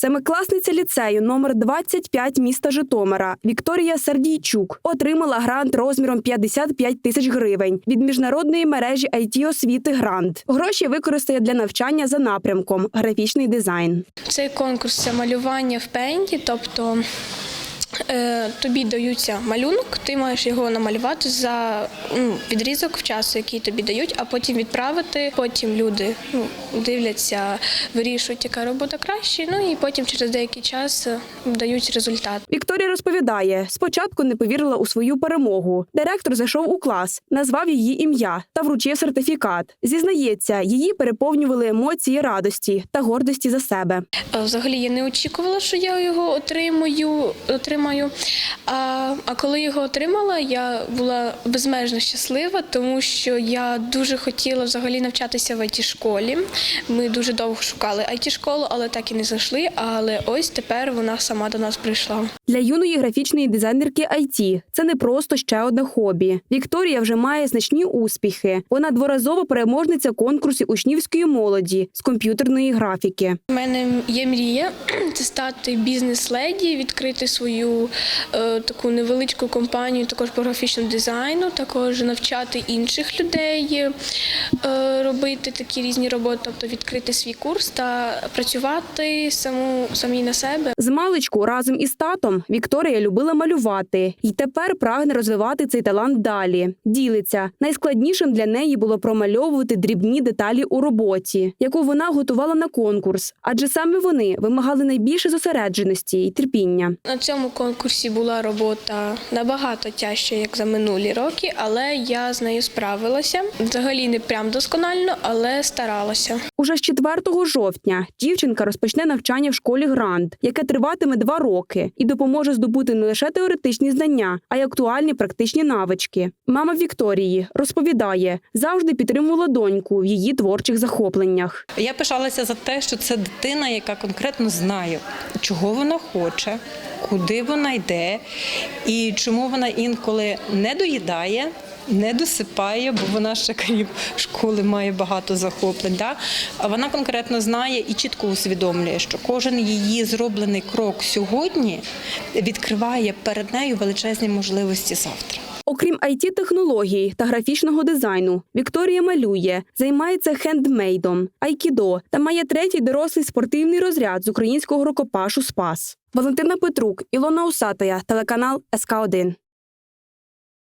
Семикласниця ліцею номер 25 міста Житомира Вікторія Сардійчук отримала грант розміром 55 тисяч гривень від міжнародної мережі it освіти Грант. Гроші використає для навчання за напрямком графічний дизайн. Цей конкурс це малювання в пенті, тобто тобі даються малюнок, ти маєш його намалювати за ну, відрізок в часу, який тобі дають, а потім відправити. Потім люди ну, дивляться, вирішують, яка робота краще. Ну і потім через деякий час е, дають результат. Вікторія розповідає, спочатку не повірила у свою перемогу. Директор зайшов у клас, назвав її ім'я та вручив сертифікат. Зізнається, її переповнювали емоції радості та гордості за себе. Е, Взагалі я не очікувала, що я його отримую. отримаю. Отримаю. А, а коли його отримала, я була безмежно щаслива, тому що я дуже хотіла взагалі навчатися в it школі. Ми дуже довго шукали it школу, але так і не знайшли. Але ось тепер вона сама до нас прийшла. Для юної графічної дизайнерки IT це не просто ще одне хобі. Вікторія вже має значні успіхи. Вона дворазова переможниця конкурсів учнівської молоді з комп'ютерної графіки. У мене є мрія це стати бізнес-леді, відкрити свою е, таку невеличку компанію, також по графічному дизайну, також навчати інших людей е, робити такі різні роботи, тобто відкрити свій курс та працювати саму самі на себе. З маличку разом із татом Вікторія любила малювати і тепер прагне розвивати цей талант далі. Ділиться найскладнішим для неї було промальовувати дрібні деталі у роботі, яку вона готувала на конкурс, адже саме вони вимагали найбільше зосередженості і терпіння. На цьому конкурсі була робота набагато тяжча, як за минулі роки, але я з нею справилася. Взагалі не прям досконально, але старалася. Уже з 4 жовтня дівчинка розпочне навчання в школі Грант, яке триватиме два роки, і допоможе здобути не лише теоретичні знання, а й актуальні практичні навички. Мама Вікторії розповідає, завжди підтримувала доньку в її творчих захопленнях. Я пишалася за те, що це дитина, яка конкретно знає, чого вона хоче, куди вона йде, і чому вона інколи не доїдає. Не досипає, бо вона ще крім школи має багато захоплень. Да? А вона конкретно знає і чітко усвідомлює, що кожен її зроблений крок сьогодні відкриває перед нею величезні можливості завтра. Окрім it технологій та графічного дизайну, Вікторія малює, займається хендмейдом, айкідо та має третій дорослий спортивний розряд з українського рукопашу Спас. Валентина Петрук, Ілона Усатая, телеканал СК 1